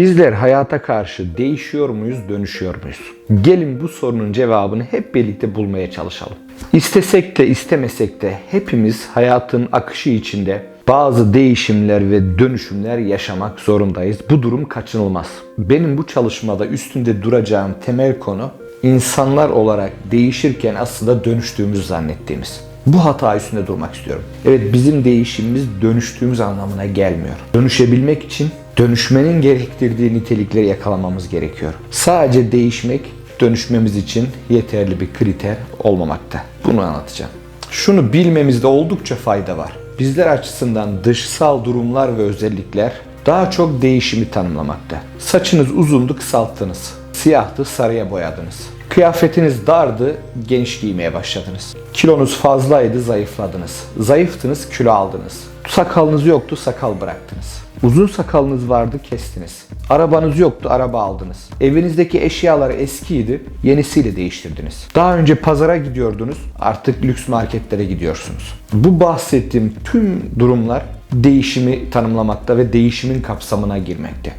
Bizler hayata karşı değişiyor muyuz, dönüşüyor muyuz? Gelin bu sorunun cevabını hep birlikte bulmaya çalışalım. İstesek de istemesek de hepimiz hayatın akışı içinde bazı değişimler ve dönüşümler yaşamak zorundayız. Bu durum kaçınılmaz. Benim bu çalışmada üstünde duracağım temel konu insanlar olarak değişirken aslında dönüştüğümüzü zannettiğimiz. Bu hata üstünde durmak istiyorum. Evet bizim değişimimiz dönüştüğümüz anlamına gelmiyor. Dönüşebilmek için dönüşmenin gerektirdiği nitelikleri yakalamamız gerekiyor. Sadece değişmek dönüşmemiz için yeterli bir kriter olmamakta. Bunu anlatacağım. Şunu bilmemizde oldukça fayda var. Bizler açısından dışsal durumlar ve özellikler daha çok değişimi tanımlamakta. Saçınız uzundu kısalttınız. Siyahtı sarıya boyadınız. Kıyafetiniz dardı, genç giymeye başladınız. Kilonuz fazlaydı, zayıfladınız. Zayıftınız, kilo aldınız. Sakalınız yoktu, sakal bıraktınız. Uzun sakalınız vardı, kestiniz. Arabanız yoktu, araba aldınız. Evinizdeki eşyalar eskiydi, yenisiyle değiştirdiniz. Daha önce pazara gidiyordunuz, artık lüks marketlere gidiyorsunuz. Bu bahsettiğim tüm durumlar değişimi tanımlamakta ve değişimin kapsamına girmekte.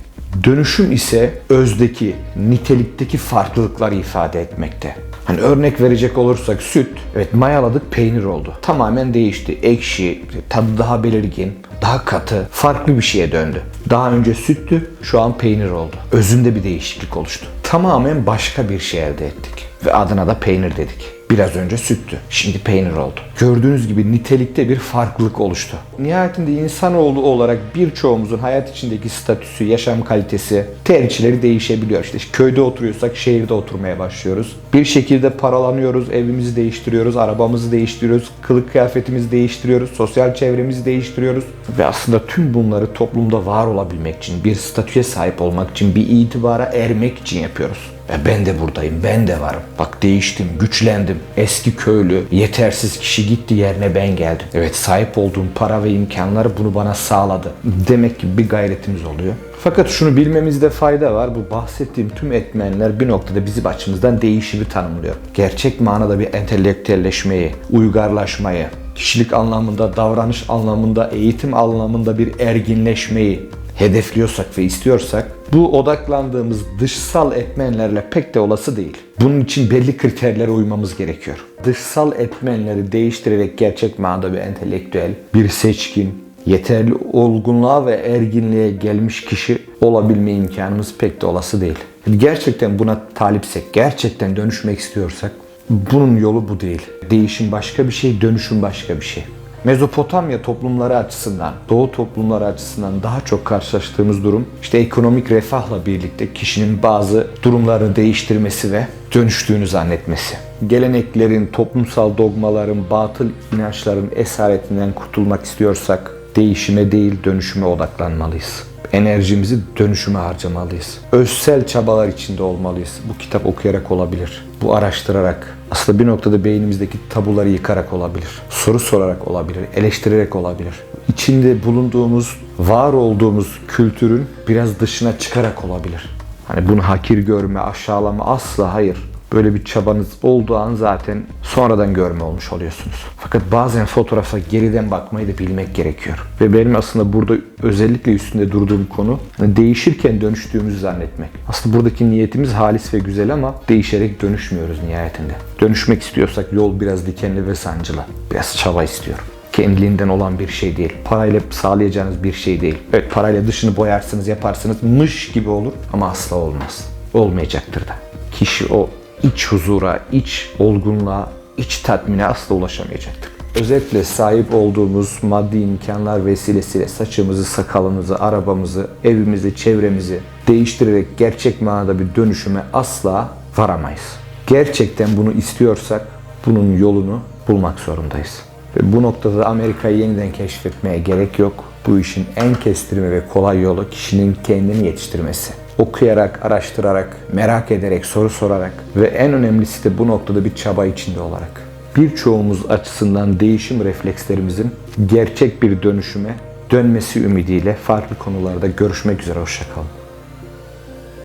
Dönüşüm ise özdeki, nitelikteki farklılıkları ifade etmekte. Hani örnek verecek olursak süt, evet mayaladık peynir oldu. Tamamen değişti. Ekşi, tadı daha belirgin, daha katı, farklı bir şeye döndü. Daha önce süttü, şu an peynir oldu. Özünde bir değişiklik oluştu. Tamamen başka bir şey elde ettik. Ve adına da peynir dedik. Biraz önce süttü. Şimdi peynir oldu. Gördüğünüz gibi nitelikte bir farklılık oluştu. Nihayetinde insanoğlu olarak birçoğumuzun hayat içindeki statüsü, yaşam kalitesi, tercihleri değişebiliyor. İşte köyde oturuyorsak şehirde oturmaya başlıyoruz. Bir şekilde paralanıyoruz, evimizi değiştiriyoruz, arabamızı değiştiriyoruz, kılık kıyafetimizi değiştiriyoruz, sosyal çevremizi değiştiriyoruz. Ve aslında tüm bunları toplumda var olabilmek için, bir statüye sahip olmak için, bir itibara ermek için yapıyoruz. E ben de buradayım, ben de varım. Bak değiştim, güçlendim. Eski köylü, yetersiz kişi gitti yerine ben geldim. Evet sahip olduğum para ve imkanlar bunu bana sağladı. Demek ki bir gayretimiz oluyor. Fakat şunu bilmemizde fayda var. Bu bahsettiğim tüm etmenler bir noktada bizim açımızdan değişimi tanımlıyor. Gerçek manada bir entelektüelleşmeyi, uygarlaşmayı, kişilik anlamında, davranış anlamında, eğitim anlamında bir erginleşmeyi hedefliyorsak ve istiyorsak bu odaklandığımız dışsal etmenlerle pek de olası değil. Bunun için belli kriterlere uymamız gerekiyor. Dışsal etmenleri değiştirerek gerçek manada bir entelektüel, bir seçkin, yeterli olgunluğa ve erginliğe gelmiş kişi olabilme imkanımız pek de olası değil. Gerçekten buna talipsek, gerçekten dönüşmek istiyorsak bunun yolu bu değil. Değişim başka bir şey, dönüşüm başka bir şey. Mezopotamya toplumları açısından, Doğu toplumları açısından daha çok karşılaştığımız durum işte ekonomik refahla birlikte kişinin bazı durumlarını değiştirmesi ve dönüştüğünü zannetmesi. Geleneklerin, toplumsal dogmaların, batıl inançların esaretinden kurtulmak istiyorsak değişime değil dönüşüme odaklanmalıyız. Enerjimizi dönüşüme harcamalıyız. Özsel çabalar içinde olmalıyız. Bu kitap okuyarak olabilir. Bu araştırarak, aslında bir noktada beynimizdeki tabuları yıkarak olabilir. Soru sorarak olabilir, eleştirerek olabilir. İçinde bulunduğumuz, var olduğumuz kültürün biraz dışına çıkarak olabilir. Hani bunu hakir görme, aşağılama asla hayır. Böyle bir çabanız olduğu an zaten sonradan görme olmuş oluyorsunuz. Fakat bazen fotoğrafa geriden bakmayı da bilmek gerekiyor. Ve benim aslında burada özellikle üstünde durduğum konu hani değişirken dönüştüğümüzü zannetmek. Aslında buradaki niyetimiz halis ve güzel ama değişerek dönüşmüyoruz nihayetinde. Dönüşmek istiyorsak yol biraz dikenli ve sancılı. Biraz çaba istiyor kendiliğinden olan bir şey değil. Parayla sağlayacağınız bir şey değil. Evet parayla dışını boyarsınız, yaparsınız, mış gibi olur ama asla olmaz. Olmayacaktır da. Kişi o iç huzura, iç olgunluğa, iç tatmine asla ulaşamayacaktır. Özetle sahip olduğumuz maddi imkanlar vesilesiyle saçımızı, sakalımızı, arabamızı, evimizi, çevremizi değiştirerek gerçek manada bir dönüşüme asla varamayız. Gerçekten bunu istiyorsak bunun yolunu bulmak zorundayız. Ve bu noktada Amerika'yı yeniden keşfetmeye gerek yok. Bu işin en kestirme ve kolay yolu kişinin kendini yetiştirmesi okuyarak, araştırarak, merak ederek, soru sorarak ve en önemlisi de bu noktada bir çaba içinde olarak. Birçoğumuz açısından değişim reflekslerimizin gerçek bir dönüşüme dönmesi ümidiyle farklı konularda görüşmek üzere. Hoşçakalın.